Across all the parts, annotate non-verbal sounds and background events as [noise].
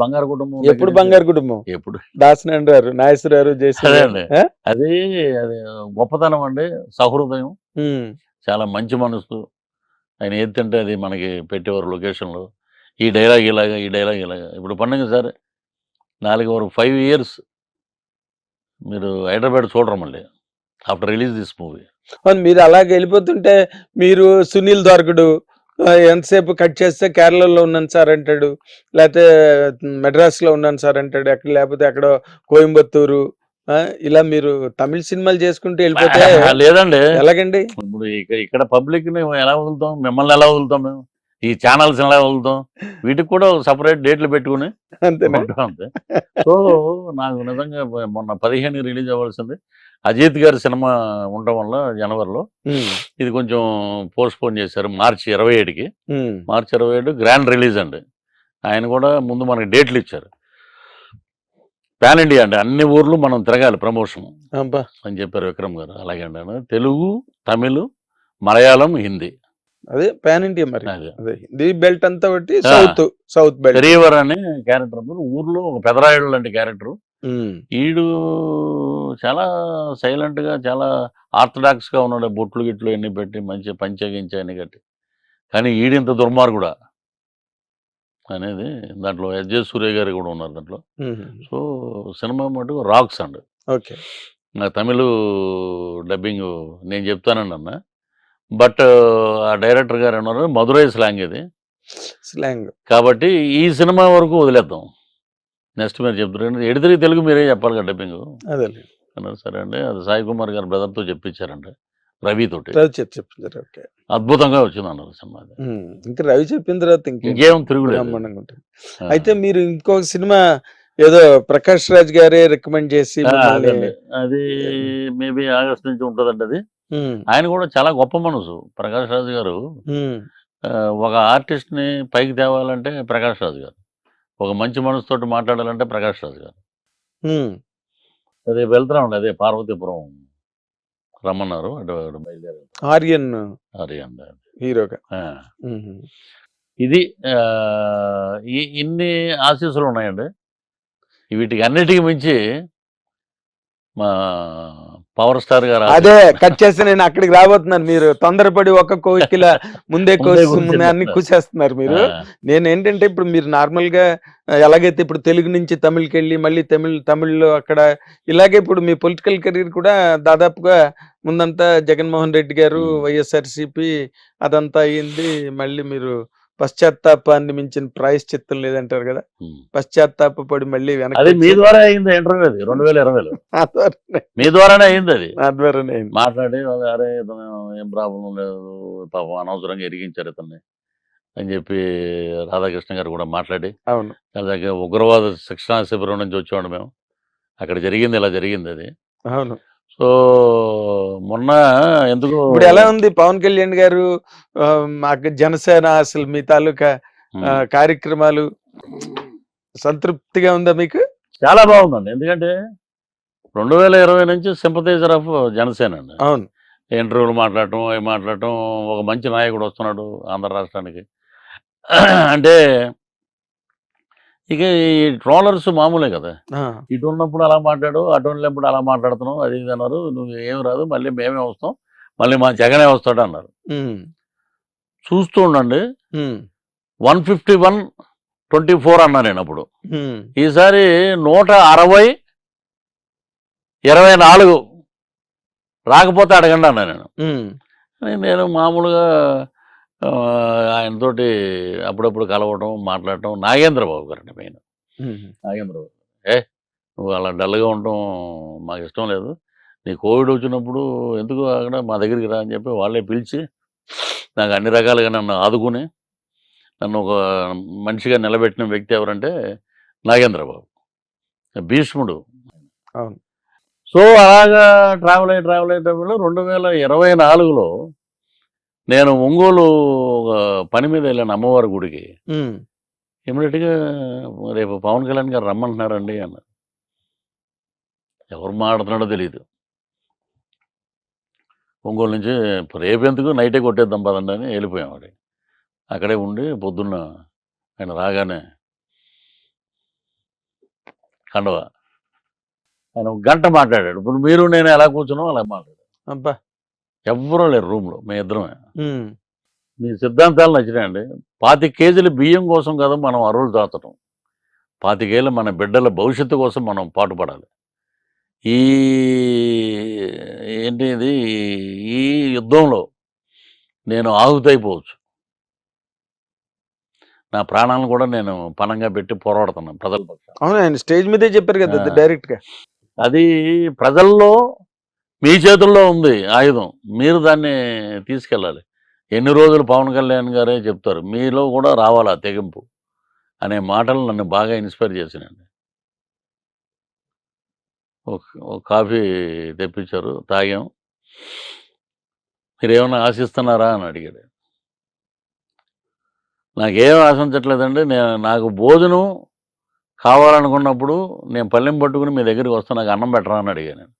బంగారు కుటుంబం ఎప్పుడు బంగారు కుటుంబం? ఎప్పుడు. దాసనారాయణ గారు నాగేశ్వరరావు అదే అది అది గొప్పతనం అండి సహృదయం. చాలా మంచి మనసు. ఆయన ఏది తింటే అది మనకి పెట్టేవారు లొకేషన్లో. ఈ డైలాగ్ ఇలాగా ఈ డైలాగ్ ఇలాగా. ఇప్పుడు పండుగ సార్ నాలుగు వరకు ఫైవ్ ఇయర్స్ మీరు హైదరాబాద్ చూడరు మళ్ళీ ఆఫ్టర్ రిలీజ్ దిస్ మూవీ. మీరు అలాగే వెళ్ళిపోతుంటే మీరు సునీల్ దొరకడు ఎంతసేపు కట్ చేస్తే కేరళలో ఉన్నాను సార్ అంటాడు. లేకపోతే మెడ్రాస్లో ఉన్నాను సార్ అంటాడు. ఎక్కడ లేకపోతే అక్కడ కోయంబత్తూరు ఇలా మీరు తమిళ సినిమాలు చేసుకుంటూ వెళ్ళిపోతే [laughs] లేదండి. ఎలాగండి? ఇప్పుడు ఇక్కడ పబ్లిక్ని ఎలా వదులుతాం? మిమ్మల్ని ఎలా వదులుతాం మేము? ఈ ఛానల్స్ ఎలా వదులుతాం? వీటికి కూడా సపరేట్ డేట్లు పెట్టుకుని అంతే. సో నాకు నిజంగా మొన్న పదిహేను రిలీజ్ అవ్వాల్సింది. అజిత్ గారి సినిమా ఉండడం వల్ల జనవరిలో. ఇది కొంచెం పోస్ట్ పోన్ చేశారు మార్చి ఇరవై ఏడుకి. మార్చి ఇరవై ఏడు గ్రాండ్ రిలీజ్ అండి. ఆయన కూడా ముందు మనకి డేట్లు ఇచ్చారు. పాన్ ఇండియా అండి. అన్ని ఊర్లు మనం తిరగాలి ప్రమోషన్. అని చెప్పారు విక్రమ్ గారు. అలాగే అండి తెలుగు తమిళ్ మలయాళం హిందీ. అదే పాన్ ఇండియా మరి. అదే. హిందీ బెల్ట్ అంతా బట్టి. South south belt. పెరియవర్ అనే క్యారెక్టర్. ఊర్లో ఒక పెదరాయుడు లాంటి క్యారెక్టర్. ఈడు చాలా సైలెంట్గా చాలా ఆర్థడాక్స్గా ఉన్నాడు. బొట్లు గిట్లు అన్ని పెట్టి మంచి పంచగించి అన్ని కట్టి. కానీ ఈడింత దుర్మార్గుడా అనేది దాంట్లో ఎస్జే సూర్య గారు కూడా ఉన్నారు దాంట్లో. సో సినిమా మటుకు రాక్స్ అండి ఓకే. నా తమిళ్ డబ్బింగ్ నేను చెప్తానండి అన్న. బట్ ఆ డైరెక్టర్ గారు అన్నారు మధురై స్లాంగ్ ఇది. స్లాంగ్. కాబట్టి ఈ సినిమా వరకు వదిలేద్దాం. నెక్స్ట్ మీరు చెప్తారు ఎడితే తెలుగు మీరే చెప్పాలి కదా డబ్బింగ్ అదే అన్నారు సరే అండి. అది సాయి కుమార్ గారు బ్రదర్తో చెప్పించారండి రవి తోటి. రవి చెప్పి చెప్పించారు ఓకే. అద్భుతంగా వచ్చింది అన్నారు సినిమా ఇంకా రవి చెప్పిన తర్వాత ఇంకేం తిరుగులేదు. అయితే మీరు ఇంకొక సినిమా ఏదో ప్రకాష్ రాజ్ గారే రికమెండ్ చేసి. అది మేబీ ఆగస్ట్ నుంచి ఉంటుందండి అది. ఆయన కూడా చాలా గొప్ప మనసు ప్రకాష్ రాజు గారు. ఒక ఆర్టిస్ట్ని పైకి తేవాలంటే ప్రకాష్ రాజు గారు. ఒక మంచి మనసుతోటి మాట్లాడాలంటే ప్రకాష్ రాజు గారు. అదే వెళ్తున్నామండి అదే పార్వతీపురం రమ్మన్నారు. ఆర్యన్ అండి హీరోగా. ఇది ఇన్ని ఆశీస్సులు ఉన్నాయండి. వీటికి అన్నిటికీ మించి మా పవర్ స్టార్ గారు అదే కట్ చేసి నేను అక్కడికి రాబోతున్నాను. మీరు తొందరపడి ఒక కోకిల ముందే అన్ని. కూసేస్తున్నారు మీరు. నేను ఏంటంటే ఇప్పుడు మీరు నార్మల్గా ఎలాగైతే ఇప్పుడు తెలుగు నుంచి తమిళ్కి వెళ్ళి మళ్ళీ తమిళ్ తమిళ్ళో అక్కడ ఇలాగే ఇప్పుడు మీ పొలిటికల్ కెరీర్ కూడా దాదాపుగా ముందంతా జగన్మోహన్ రెడ్డి గారు. వైఎస్ఆర్సిపి అదంతా అయ్యింది మళ్ళీ మీరు పశ్చాత్తాపాన్ని మించిన ప్రాయశ్చిత్తం లేదంటారు కదా. ఉమ్. పశ్చాత్తాప పడి మళ్ళీ వెనక్కి అది మీ ద్వారా అయింది ఇంటర్వ్యూ అది రెండు వేల ఇరవైలో. [laughs] మీ ద్వారానే అయింది అది. నా ద్వారానే అయింది. మాట్లాడి అరే ఇతను ఏం ప్రాబ్లం లేదు పాపం అనవసరంగా ఎరిగించారు ఇతన్ని. అని చెప్పి రాధాకృష్ణ గారు కూడా మాట్లాడి అవును. అలాగే ఉగ్రవాద శిక్షణా శిబిరం నుంచి వచ్చేవాడు మేము. అక్కడ జరిగింది ఇలా జరిగింది అది. అవును. సో మొన్న ఎందుకు ఇప్పుడు ఎలా ఉంది? పవన్ కళ్యాణ్ గారు మాకు జనసేన అసలు మీ తాలూకా కార్యక్రమాలు సంతృప్తిగా ఉందా మీకు? చాలా బాగుందండి. ఎందుకంటే రెండు వేల ఇరవై నుంచి సింపతైజర్ ఆఫ్ జనసేన అండి. అవును. ఇంటర్వ్యూలు మాట్లాడటం అవి మాట్లాడటం ఒక మంచి నాయకుడు వస్తున్నాడు ఆంధ్ర రాష్ట్రానికి. అంటే ఇక ఈ ట్రోలర్స్ మామూలే కదా. ఇటు ఉన్నప్పుడు అలా మాట్లాడు అటు ఉన్నప్పుడు అలా మాట్లాడుతున్నావు అది ఇది అన్నారు. నువ్వు ఏం రాదు మళ్ళీ మేమే వస్తాం మళ్ళీ మా జగనే వస్తాడు అన్నారు. చూస్తూ ఉండండి. One fifty one twenty four అన్నా నేను అప్పుడు. ఈసారి నూట అరవై ఇరవై నాలుగు. రాకపోతే అడగండి అన్నా నేను. నేను మామూలుగా ఆయనతోటి అప్పుడప్పుడు కలవటం మాట్లాడటం నాగేంద్ర బాబు గారండి మెయిన్. ఉమ్, నాగేంద్ర బాబు ఏ నువ్వు అలా డల్గా ఉండటం మాకు ఇష్టం లేదు. నీ కోవిడ్ వచ్చినప్పుడు ఎందుకు అక్కడ మా దగ్గరికి రా అని చెప్పి వాళ్ళే పిలిచి నాకు అన్ని రకాలుగా నన్ను ఆదుకుని నన్ను ఒక మనిషిగా నిలబెట్టిన వ్యక్తి ఎవరంటే నాగేంద్ర బాబు భీష్ముడు సో అలాగా ట్రావెల్ అయ్యి ట్రావెల్ అయ్యేటప్పుడు రెండు వేల ఇరవై నాలుగులో నేను ఒంగోలు ఒక పని మీద వెళ్ళాను అమ్మవారి గుడికి. ఇమీడియట్గా రేపు పవన్ కళ్యాణ్ గారు రమ్మంటున్నారండి అన్న. ఎవరు మాట్లాడుతున్నాడో తెలియదు ఒంగోలు నుంచి రేపు ఎందుకు నైటే కొట్టేద్దాం పదండి అని వెళ్ళిపోయాం అది అక్కడే ఉండి పొద్దున్న ఆయన రాగానే కండవ. ఆయన ఒక గంట మాట్లాడాడు. ఇప్పుడు మీరు నేను ఎలా కూర్చున్నాం అలా మాట్లాడాడు. అబ్బా! ఎవ్వరూ లేరు రూమ్లో. మీ ఇద్దరమే మీ సిద్ధాంతాలు నచ్చినాయండి. పాతి కేజీల బియ్యం కోసం కదా మనం అరువులు దాచడం పాతికేళ్ళ మన బిడ్డల భవిష్యత్తు కోసం మనం పాటుపడాలి. ఈ ఏంటి ఇది? ఈ యుద్ధంలో నేను ఆహుతైపోవచ్చు. నా ప్రాణాలను కూడా నేను పణంగా పెట్టి పోరాడుతున్నాను ప్రజల పక్షాన. అవును ఆయన స్టేజ్ మీదే చెప్పారు కదా ఆ. డైరెక్ట్గా అది ప్రజల్లో మీ చేతుల్లో ఉంది ఆయుధం. మీరు దాన్ని తీసుకెళ్ళాలి. ఎన్ని రోజులు పవన్ కళ్యాణ్ గారే చెప్తారు మీలో కూడా రావాలా తెగింపు అనే మాటలు నన్ను బాగా ఇన్స్పైర్ చేసినండి ఒక కాఫీ తెప్పించారు తాగాం. మీరు ఏమైనా ఆశిస్తున్నారా అని అడిగాడు. నాకేం ఆశించట్లేదండి నేను నాకు భోజనం కావాలనుకున్నప్పుడు నేను పళ్ళెం పట్టుకుని మీ దగ్గరికి వస్తాను నాకు అన్నం పెట్టరా అని అడిగాను నేను.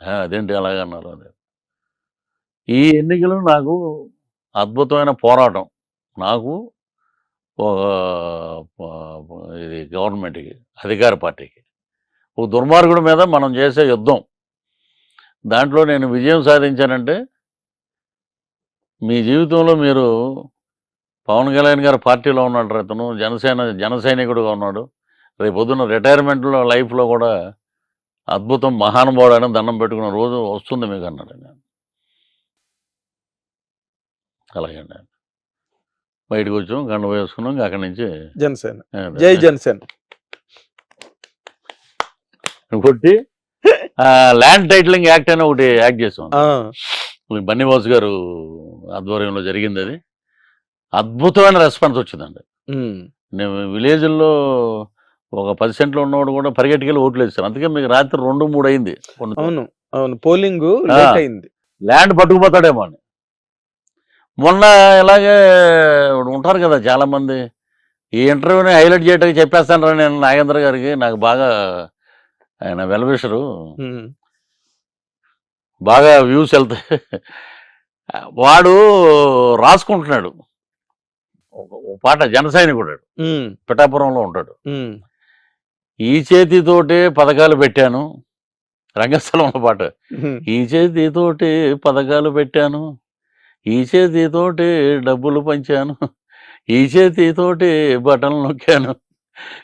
అదేంటి అలాగన్నారు అదే ఈ ఎన్నికలు నాకు అద్భుతమైన పోరాటం. నాకు ఇది గవర్నమెంట్కి అధికార పార్టీకి. ఒక దుర్మార్గుడి మీద మనం చేసే యుద్ధం. దాంట్లో నేను విజయం సాధించానంటే మీ జీవితంలో మీరు పవన్ కళ్యాణ్ గారు పార్టీలో ఉన్నాడు అతను జనసేన జన సైనికుడుగా ఉన్నాడు. రేపు పొద్దున్న రిటైర్మెంట్లో లైఫ్లో కూడా అద్భుతం మహానుభావుడు అని దండం పెట్టుకున్న రోజు వస్తుంది మీకు అన్నాడు ఆయన. అలాగే అండి. బయటకు వచ్చాం గంట వేసుకున్నాం అక్కడి నుంచి జనసేన. జై జనసేన. కొట్టి ల్యాండ్ టైటిలింగ్ యాక్ట్ అని ఒకటి యాక్ట్ చేసాం బన్నీవాస్ గారు ఆధ్వర్యంలో జరిగింది అది. అద్భుతమైన రెస్పాన్స్ వచ్చిందండి. నేను విలేజ్లో ఒక పది సెంట్లు ఉన్నవాడు కూడా పరిగెట్టుకెళ్ళి ఓట్లు వేస్తారు అందుకే మీకు రాత్రి రెండు మూడు అయింది అవును అవును. పోలింగ్ అయింది. ల్యాండ్ పట్టుకుపోతాడేమో అని. మొన్న ఇలాగే ఉంటారు కదా చాలా మంది ఈ ఇంటర్వ్యూని హైలైట్ చేయడానికి చెప్పేస్తాను నేను నాగేంద్ర గారికి. నాకు బాగా ఆయన వెల్విషరు. ఉమ్, బాగా వ్యూస్ వెళ్తాయి. వాడు రాసుకుంటున్నాడు. ఒక- పాట జన సైనికుడు ఉమ్, పిఠాపురంలో ఉంటాడు. ఈ చేతితోటే పథకాలు పెట్టాను. రంగస్థలంలో పాట. ఈ చేతితోటి పథకాలు పెట్టాను. ఈ చేతితోటి డబ్బులు పంచాను. ఈ చేతితోటి బటన్లు నొక్కాను.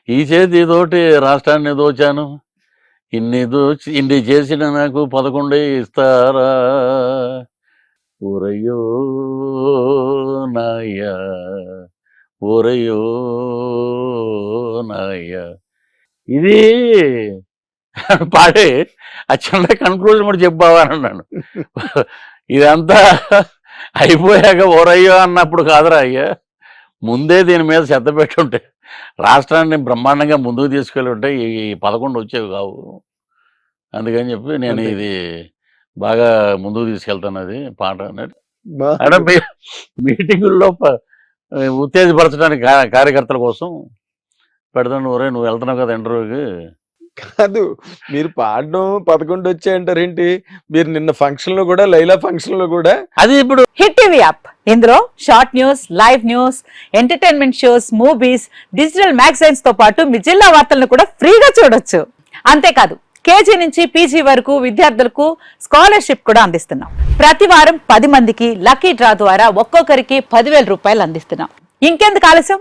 ఈ చేతితోటి రాష్ట్రాన్ని దోచాను. ఇన్ని దోచి ఇన్ని చేసిన నాకు పదకొండే ఇస్తారా? ఊరయ్యో నాయ్యా ఊరయ్యో ఇది పాడే ఆ చిన్న కన్క్లూజన్ కూడా చెప్పావా అని అన్నాను. ఇదంతా అయిపోయాక ఓరయ్యో అన్నప్పుడు కాదురా అయ్యా. ముందే దీని మీద శ్రద్ధ పెట్టుంటే రాష్ట్రాన్ని బ్రహ్మాండంగా ముందుకు తీసుకెళ్ళి ఉంటే ఈ పదకొండు వచ్చేవి కావు. అందుకని చెప్పి నేను. ఇది బాగా ముందుకు తీసుకెళ్తాను అది పాట అనేది. మీటింగుల్లో ఉత్తేజపరచడానికి కార్యకర్తల కోసం పెడతాను ఒరే నువ్వు వెళ్తున్నావు కదా ఇంటర్వ్యూకి. కాదు మీరు పాడడం పదకొండు వచ్చాయంటారేంటి మీరు నిన్న ఫంక్షన్లో కూడా లైలా ఫంక్షన్లో కూడా. అది ఇప్పుడు హిట్ టీవీ యాప్. ఇందులో short news live news entertainment shows movies digital మ్యాగజైన్స్తో పాటు మీ జిల్లా వార్తలను కూడా ఫ్రీగా చూడొచ్చు. అంతేకాదు కేజీ నుంచి పీజీ వరకు విద్యార్థులకు స్కాలర్షిప్ కూడా అందిస్తున్నాం. ప్రతి వారం పది మందికి లక్కీ డ్రా ద్వారా ఒక్కొక్కరికి పదివేల రూపాయలు అందిస్తున్నాం. ఇంకెందుకు ఆలస్యం?